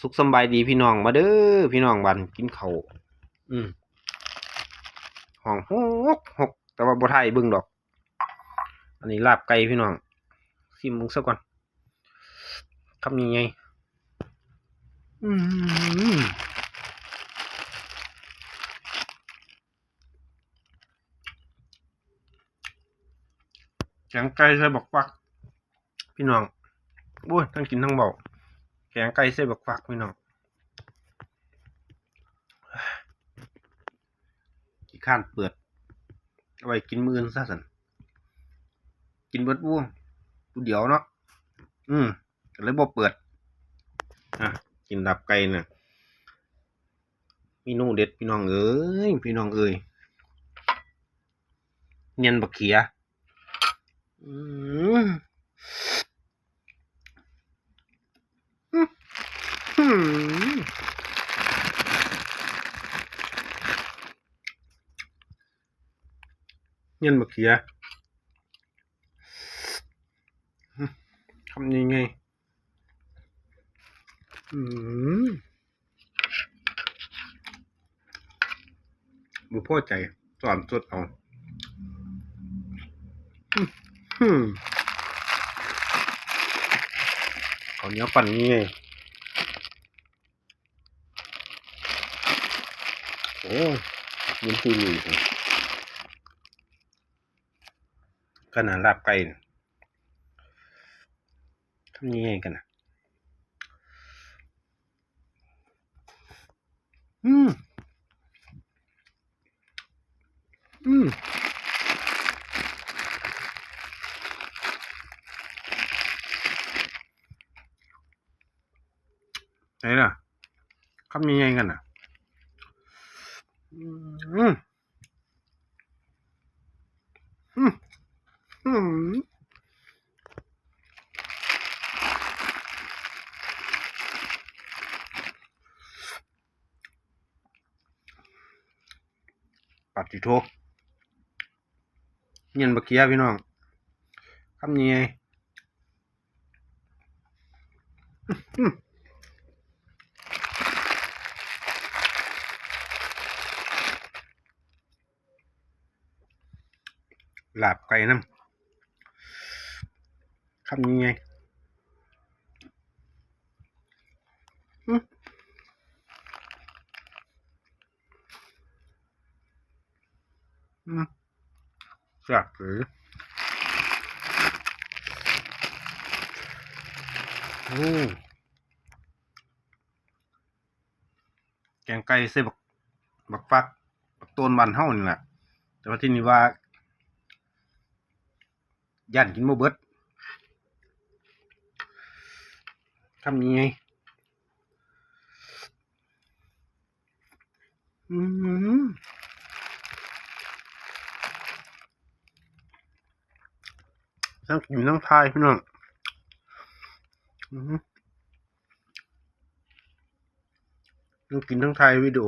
สุขสบายดีพี่น้องมาเด้อพี่น้องบันกินเขาอืมห้องหกหกแต่ว่าบ่ทยบิ่งดอก อันนี้ลาบไก่พี่น้องซิมมึงซะก่อนคำนี้ไงอืมแกงไก่ใส่บักฟัก พี่น้องโอ้ยทั้งกินทั้งเบา แกงไก่ใส่บักฟักพี่น้องขี้ข้านเปิดเอาไว้กินมื้ออนซะสันกินเบิดวงผู้เดียวเนาะอืมเลยบ่เปิด อะ กินดับไก่น่ะเมนูเด็ดพี่น้องเอ้ยพี่น้องเอ้ยเนียนบักเขียอืม อืม เนียนบักเขียทำยังไง อืมบุพ่อใจสอนสดเอาอืมอืมเอาเนี้ยปั่นนี่ไง อ้ยยินตุลุยเลยขนาดลาบไก่ทำยังไงกันนะอืม อืมไหนล่ะคำยังไงกันอะ อืมอืมอืมปัดจิโทเงียนบักเกียพี่น้องคำนี้ไง หลาบไก่น้ำคำนี้ไงอื้ออืมแซ่บหรือโอ้แกงไก่ใส่บัก บักฟัก บักต้นบันเฮานี่แหละแต่ว่าที่นี่ว่า ย่านกินบ่เบิดทำยังไงอืมทั้งกินทั้งทายพี่น้องอืมทั้งกินทั้งทายวิดีโอ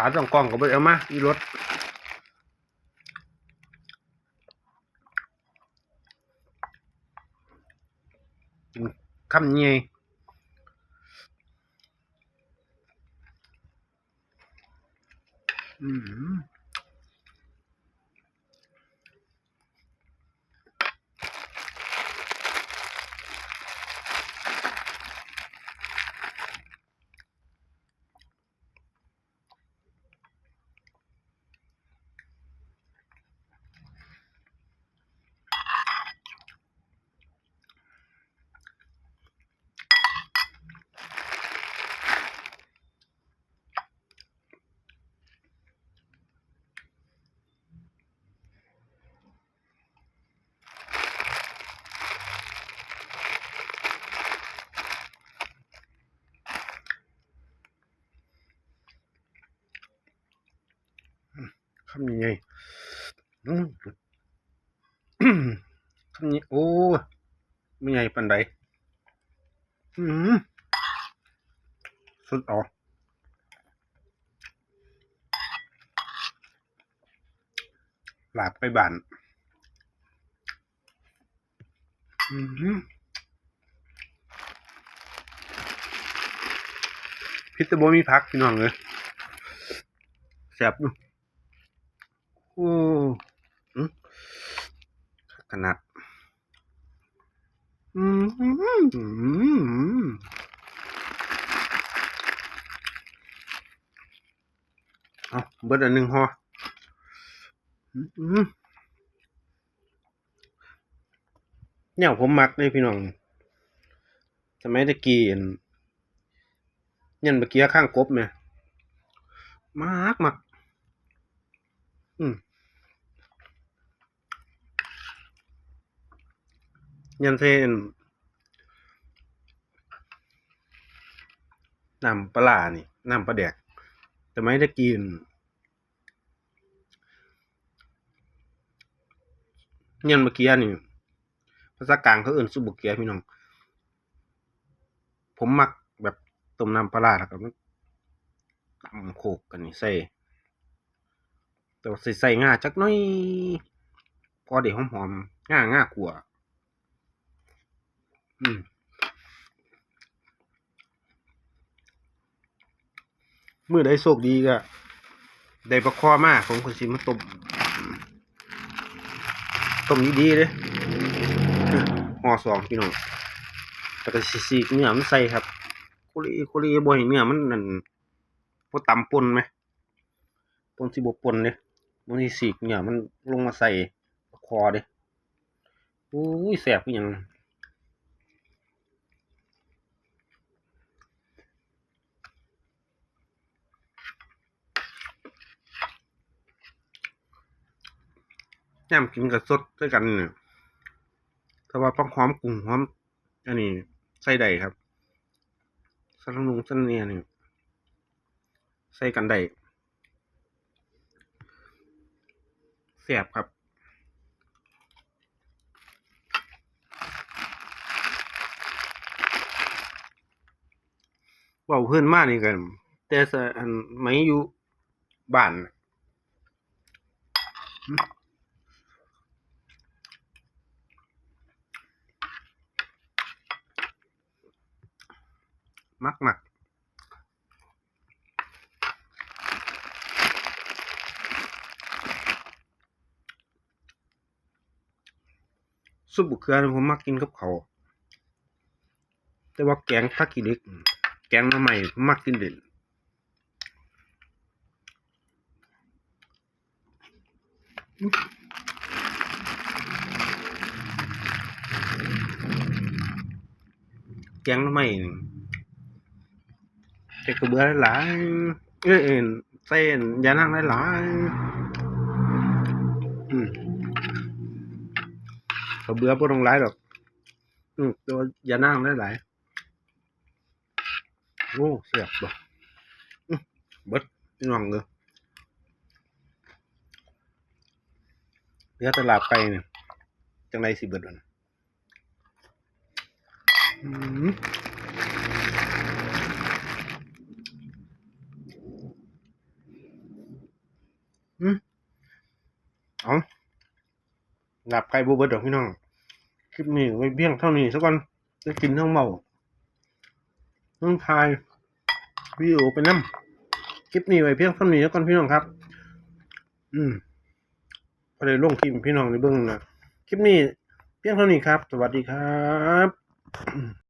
ขาสองกล่องก็ไปเอามาอีรถกินคำนี้ไงอืมำนี้ไงอืมคำนี้ โอ้ไม่ใหญ่ปันใดอืมสุดออกหลากไปบ้านอือหือพิษตะโบมีพักพี่น้องเลยแสบอยู่ โอ้อือขนาดอืมอืมอืมเอาเบิดอันหนึ่งห่ออืมเนี่ยผมมักเลยพี่น้องสมัยตะกี้อั่นยันเมื่อกี้ข้างกบเนี่ยมักมักอืม ยันเซนน้ำปลานี่น้ำปลาแดก แต่ไม่ได้กิน ยันเมื่อกี้นี่ ภาษากลางเขาเอื่นซุปบุกเกียพี่น้อง ผมมักแบบต้มน้ำปลาแล้วก็มันตำโขกกันนี่ใส่แต่ว่าใส่ใส่ง่าจักน้อย พอเดี๋ยวหอมๆง่าง่ากลัว อืมมื่อใดโชคดีก็ได้ประคอมากผมคนสิมาต้มต้มดีๆเลยห่อสองพี่น้องแต่ก็สิสีกเนื้อมันใส่ครับคุรีคุรีบ่ให้เนื้อมันนั่นบ่ตำปนไหมปนสิบปนเด้มันสิสีกเนื้อมันลงมาใส่คอเด้อุ้ยแสบคือห ยังย่ำกินกับสดด้วยกันเนี่ยแต่ว่าต้องหอมกลุ่มหอม อันนี้ใส่ได้ครับสันนุงสันเนียนี่ใส่กันได้แซ่บครับเว่าเพื่อนมากนี่กัน แต่สอันไม่อยู่บ้าน มักมักซุปบุกเขือผมมักกินกับเขาวแต่ว่าแกงผักกีเล็ก แกงน้ำใหม่ผมมักกินเด่นแกงห ส่กระเบื้อหลายเออเส้นยานั่งหลายอืมกระเบื้อพวกตรงไรหรอก อืมตัวยานั่งหลายโอ้เสียบบ่เบิดน่องเลยเนื้อตลาดไปเนี่ยจังไรสิเบิดวันอืม เอาหลับไก่บูเบิร์ดดอกพี่น้อง คลิปนี้ไว้เบี้ยงเท่านี้สักวันจะกินทั้งเมาต้องทายวิดีโอไปน้ำคลิปนี้ไว้เพียงเท่านี้สักวันพี่น้องครับ อืมพอได้ลงคลิปพี่น้องในเบื้องนะคลิปนี้เพียงเท่านี้ครับ สวัสดีครับ